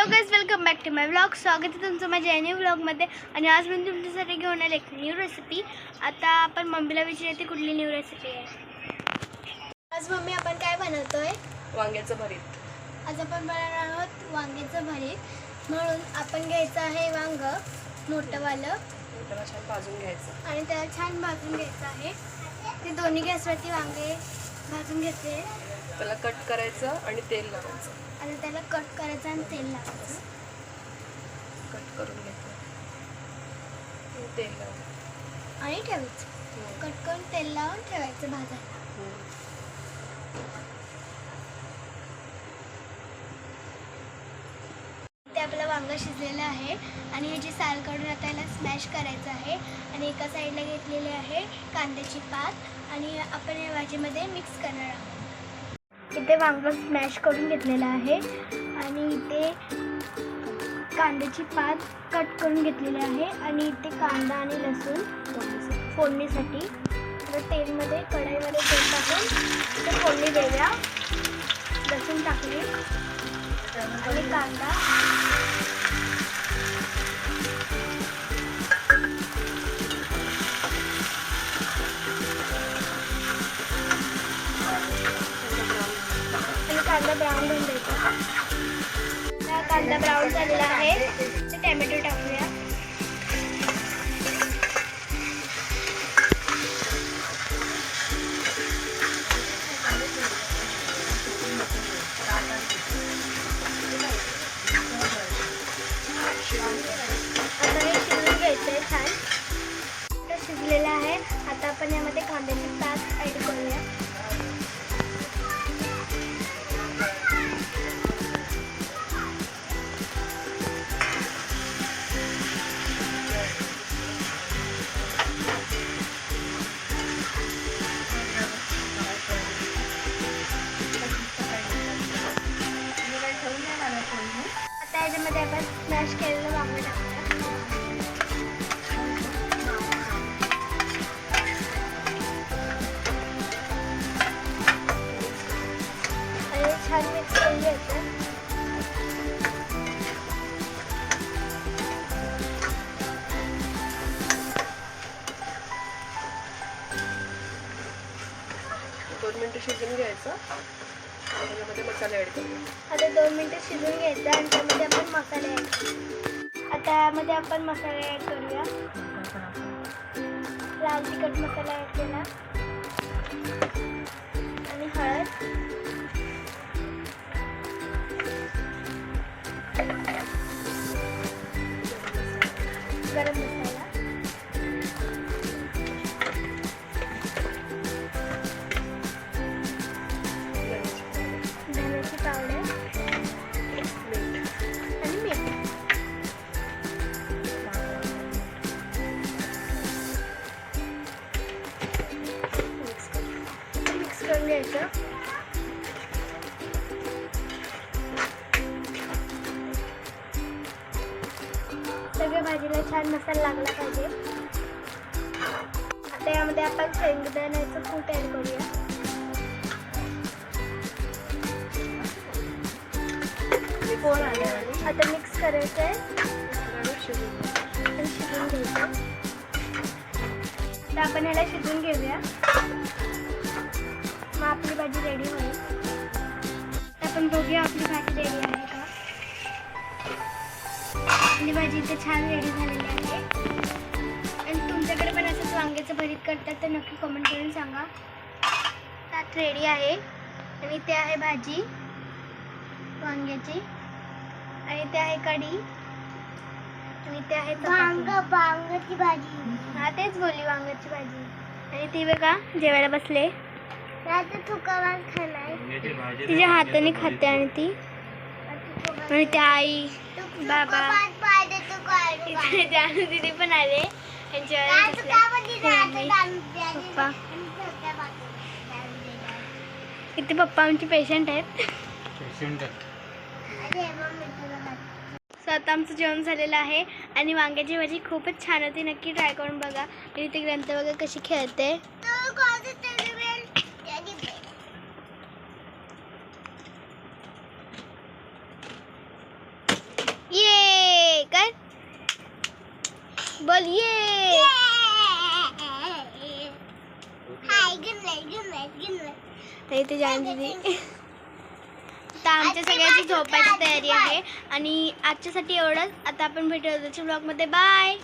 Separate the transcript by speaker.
Speaker 1: Hello guys welcome back to my blog स्वागत आहे तुमचं माझ्या न्यू ब्लॉगमध्ये आणि आज मी तुमच्यासाठी घेऊन आले एक न्यू रेसिपी आता आपण मम्मीला विचारते कुठली न्यू रेसिपी आहे. आज मम्मी आपण काय बनवतोय?
Speaker 2: वांग्याचं भरीत.
Speaker 1: आज आपण बनवणार आहोत वांग्याचं भरीत. म्हणून आपण घ्यायचं आहे वांग मोठंवालं.
Speaker 2: त्याला छान भाजून घ्यायचं.
Speaker 1: आणि त्याला छान भाजून घ्यायचं आहे. ते दोन्ही गॅसवरती वांगे भाजून घेतले
Speaker 2: त्याला कट करायचं आणि तेल लावायचं.
Speaker 1: आणि त्याला कट करायचं आणि तेल लावायचं.
Speaker 2: कट करून घ्यायचं आणि तेल
Speaker 1: आणि ठेवायचं. कट करून तेल लावून ठेवायचं भाजायला.
Speaker 2: हम्म.
Speaker 1: ते आपलं वांगं शिजलेलं आहे. आणि ह्याची साल काढून आता याला स्मॅश करायचं आहे. आणि एका साईडला घेतलेली आहे कांद्याची पात. आणि आपण या भाजीमध्ये मिक्स करणार आहोत. इथे वांगं स्मॅश करून घेतलेलं आहे. आणि इथे कांद्याची पात कट करून घेतलेली आहे. आणि इथे कांदा आणि लसूण फोडणीसाठी. तर तेलमध्ये कढईमध्ये तेल टाकून ते फोडणी देऊया. लसूण टाकली आणि कांदा. ब्राऊन होऊन द्यायचा कांदा ब्राऊन झालेला आहे. टॅमॅटो टाकून आपण स्मॅश केलेलं वांगं टाकूया आणि छान मिक्स करून घ्यायचं
Speaker 2: दोन मिनटं शिजून घ्यायचं त्यामध्ये मसाले ॲड करूया.
Speaker 1: आता दोन मिनटं शिजून घ्यायचं आणि त्यामध्ये आपण मसाले ॲड आता यामध्ये आपण मसाले ॲड करूया. लाल तिखट मसाला ॲड केला. आणि हळद. गरम मसाला. घ्यायचं. सगळ्या भाजीला छान मसाला लागला पाहिजे. आता यामध्ये आपण शेंगदाण्याचं कूट ॲड करूया. आता मिक्स करायचं आहे
Speaker 2: शिजून घ्यायचं.
Speaker 1: तर आपण ह्याला शिजवून घेऊया. मग आपली भाजी रेडी होईल. आपण बघूया आपली भाजी रेडी आहे का. आपली भाजी इथे छान रेडी झालेली आहे. आणि तुमच्याकडे पण असंच वांग्याचं भरीत करतात तर नक्की कमेंट करून सांगा. त्यात रेडी आहे. आणि ते आहे भाजी. वांग्याची. आणि ते आहे कढी. आणि ते आहे.
Speaker 3: वांगाची भाजी.
Speaker 1: हा तेच बोलली वांग्याची भाजी. आणि ती बघा जेवायला बसले. तिच्या हाताने खाते आणि ती. आणि त्या आई बाबा. जानू दिदी पण आले. पप्पा. इथे पप्पा आमचे पेशंट आहेत. सो आता आमचं जेवण झालेलं आहे. आणि वांग्याची भाजी खूपच छान होती. नक्की ट्राय करून बघा. मी इथे ग्रंथ वगैरे कशी खेळते. बोल ये
Speaker 3: hi good night good night good night
Speaker 1: तर इथे जानवी तर आमच्या सगळ्याची झोपायची तयारी आहे. आणि आजच्यासाठी एवढंच. आता आपण भेटू ब्लॉगमध्ये बाय